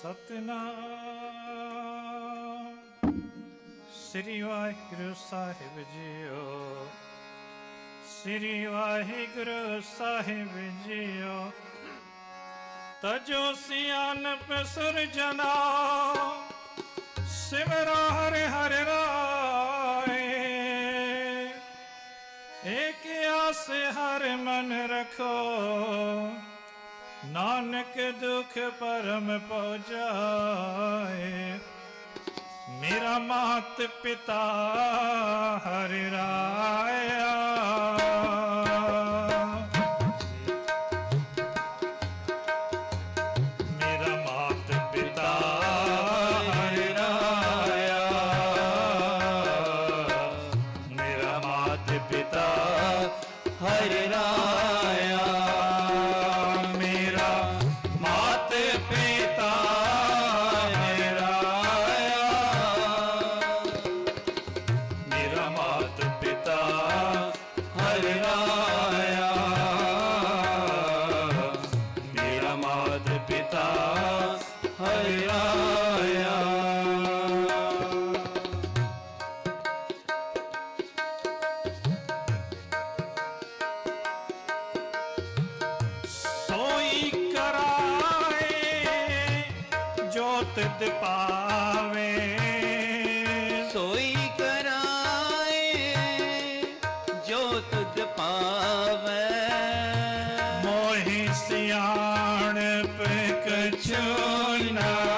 ਸਤਨਾਮ। ਸ੍ਰੀ ਵਾਹਿਗੁਰੂ ਸਾਹਿਬ ਜੀਓ ਸ੍ਰੀ ਵਾਹਿਗੁਰੂ ਸਾਹਿਬ ਜੀਓ। ਤਜੋ ਸਿਆਨਪ ਸੁਰਜਨਾ ਸਿਮਰਾ ਹਰਿ नानक दुख परम पहुँचाए। मेरा मात पिता हर राया मेरा मात पिता मेरा पिता ਤਿਤ ਪਾਵੇ। ਸੋਈ ਕਰਾਏ ਜੋ ਤੁਧ ਪਾਵੇ। ਮੋਹਿ ਸਿਆਣ ਪੇ ਨਾ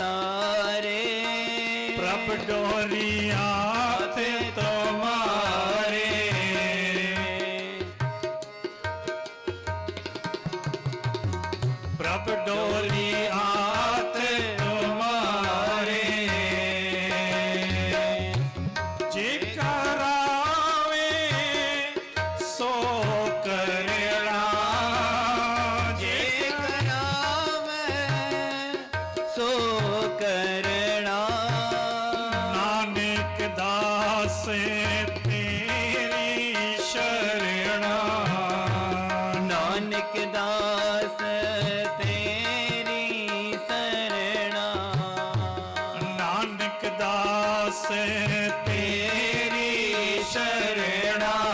तारे। प्रभ डोरिया थे तो तुम्हारे प्रभ डोरिया थे तो तुम्हारे जिकरावे सो ਸੇ ਤੇਰੀ ਸ਼ਰਣਾ ਨਾਨਕ ਦਾਸ ਤੇਰੀ ਸਰਣਾ ਨਾਨਕ ਦਾਸ ਤੇਰੀ ਸ਼ਰਣਾ